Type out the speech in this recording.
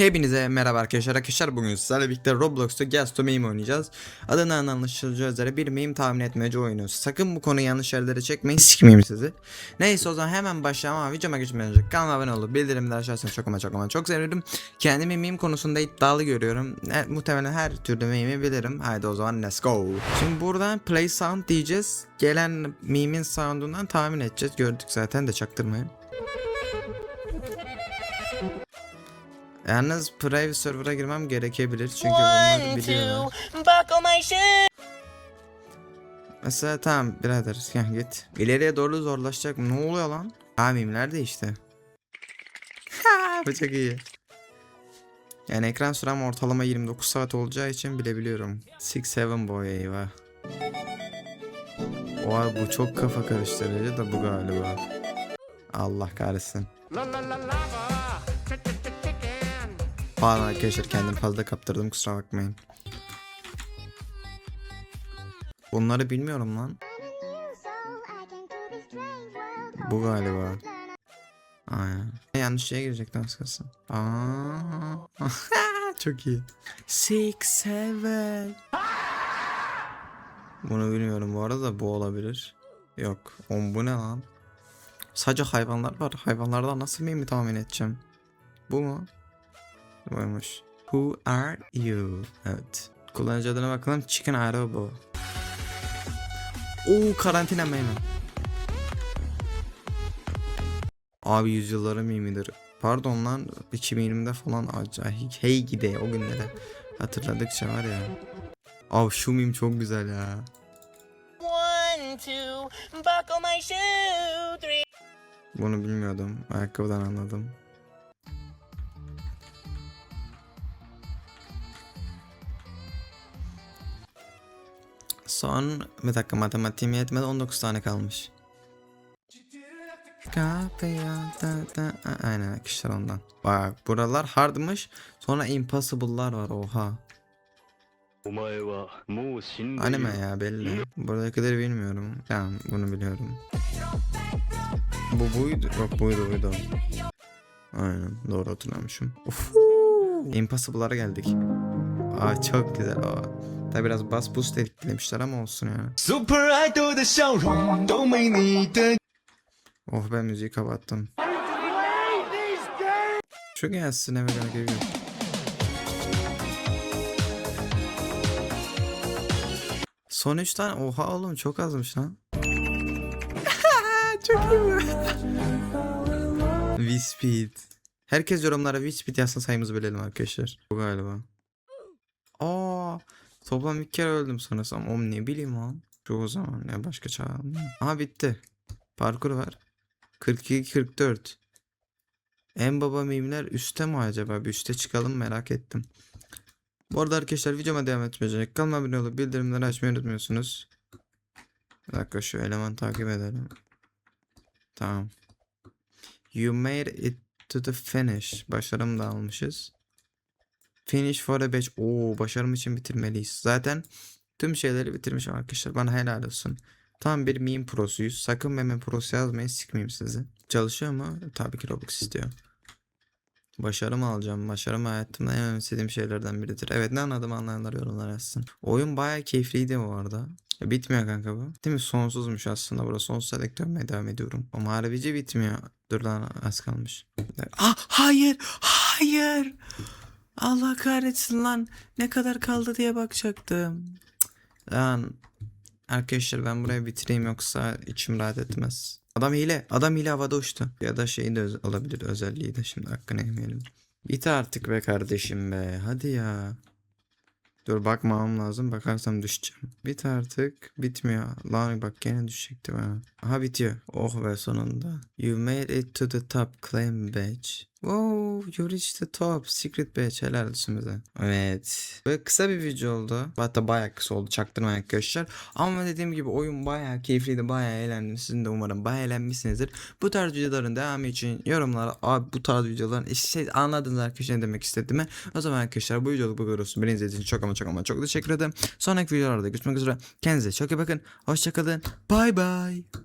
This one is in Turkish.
Hepinize merhaba arkadaşlar. Arkadaşlar bugün sizlerle birlikte Roblox'ta Gas to Meme oynayacağız. Adından anlaşılacağı üzere bir meme tahmin etmece oyunu. Sakın bu konuyu yanlış yerlere çekmeyin sikmeyeyim sizi. Neyse o zaman hemen başlayalım ama videoma geçmeden önce kanalıma abone olup bildirimleri açarsanız çok ama çok ama çok sevinirim. Kendimi meme konusunda iddialı görüyorum. E, muhtemelen her türlü meme'i bilirim. Haydi o zaman let's go. Şimdi buradan play sound diyeceğiz. Gelen meme'in sound'undan tahmin edeceğiz. Gördük zaten de çaktırmayın. Yalnız private server'a girmem gerekebilir çünkü bunları biliyorlar. Mesela tamam birader gel git. İleriye doğru zorlaşacak mı? Ne oluyor lan? Ha mimler değişti. Bu çok iyi. Yani ekran sürem ortalama 29 saat olacağı için bilebiliyorum. 6-7 boy eyvah. Oha bu çok kafa karıştırıcı da bu galiba. Allah kahretsin. Pardon arkadaşlar kendimi fazla kaptırdım kusura bakmayın. Bunları bilmiyorum lan. Bu galiba. Aynen. Yanlış şeye girecektim az kalsın. Çok iyi. Six, seven. Bunu bilmiyorum bu arada bu olabilir. Yok. On bu ne lan? Sadece hayvanlar var. Hayvanlardan nasıl mimi tahmin edeceğim? Bu mu? Buymuş. Who are you? Evet. Kullanıcı adına bakalım. Chicken Adobo. Oo karantina meyve. Abi yüzyılların mimidir. Pardon lan 2020'de falan acayip hey gide o günlere hatırladıkça var ya. Abi şu mim çok güzel ya. One, two, buckle my shoe. Three. Bunu bilmiyordum. Ayakkabıdan anladım. Son bir dakika matematiğim yetmedi 19 tane kalmış. Kapıya da aynen kişiler ondan. Bak buralar hardmış. Sonra impossible'lar var oha. Anime ya belli. Buradakileri bilmiyorum. Tamam bunu biliyorum. Bu buydu. Yok buydu buydu. Aynen doğru hatırlamışım. Uf. Impossible'lara geldik. Aa çok güzel. Aa. Tabi biraz bas boost etkilemişler ama olsun ya. Super Idol 的笑容都没你的 Oh ben müziği kapattım. Şu gelsin eve gel geliyor. Son 3 tane oha oğlum çok azmış lan. çok iyi bu. V-Speed. Herkes yorumlara V-Speed yazsın sayımızı bilelim arkadaşlar. Bu galiba. Aa, toplam bir kere öldüm sanırsam. Oğlum ne bileyim lan. O zaman ne başka çağırdım. Aha bitti. Parkur var. 42-44. En baba mimler üstte mi acaba? Bir üste çıkalım merak ettim. Bu arada arkadaşlar videoma devam etmeyecek. Kanalıma abone olup bildirimleri açmayı unutmuyorsunuz. Bir dakika şu eleman takip edelim. Tamam. You made it to the finish. Başarım da almışız. Finish for a batch. Oo başarım için bitirmeliyiz. Zaten tüm şeyleri bitirmişim arkadaşlar. Bana helal olsun. Tam bir meme prosuyuz. Sakın meme prosu yazmayın sikmeyeyim sizi. Çalışıyor mu? Tabii ki Robux istiyor. Başarım alacağım. Başarım hayatımda en önemsediğim şeylerden biridir. Evet ne anladım anlayanlar yorumlar yazsın. Oyun bayağı keyifliydi bu arada. Ya, bitmiyor kanka bu. Değil mi? Sonsuzmuş aslında. Burası sonsuza dek dönmeye devam ediyorum. Ama harbici bitmiyor. Dur lan az kalmış. Ah hayır. Hayır. Allah kahretsin lan. Ne kadar kaldı diye bakacaktım. Lan Arkadaşlar ben burayı bitireyim yoksa içim rahat etmez. Adam hile. Adam hile havada uçtu. Ya da şey de öz- olabilir özelliği de şimdi hakkını yemeyelim. Bit artık be kardeşim be. Hadi ya. Dur bakmam lazım. Bakarsam düşeceğim. Bit artık. Bitmiyor. Lan bak gene düşecektim ha. Aha bitiyor. Oh be sonunda. You made it to the top. Claim badge. Wow, you reached the top. Secret badge. Helal olsun bize. Evet. Böyle kısa bir video oldu. Hatta bayağı kısa oldu. Çaktırmayın arkadaşlar. Ama dediğim gibi oyun bayağı keyifliydi. Bayağı eğlendim. Sizin de umarım bayağı eğlenmişsinizdir. Bu tarz videoların devamı için yorumlara abi bu tarz videoların işte şey anladınız arkadaşlar ne demek istediğimi. O zaman arkadaşlar bu videoluk bu kadar olsun. Beni izlediğiniz için çok ama çok ama çok teşekkür ederim. Sonraki videolarda görüşmek üzere. Kendinize çok iyi bakın. Hoşçakalın. Bye bye.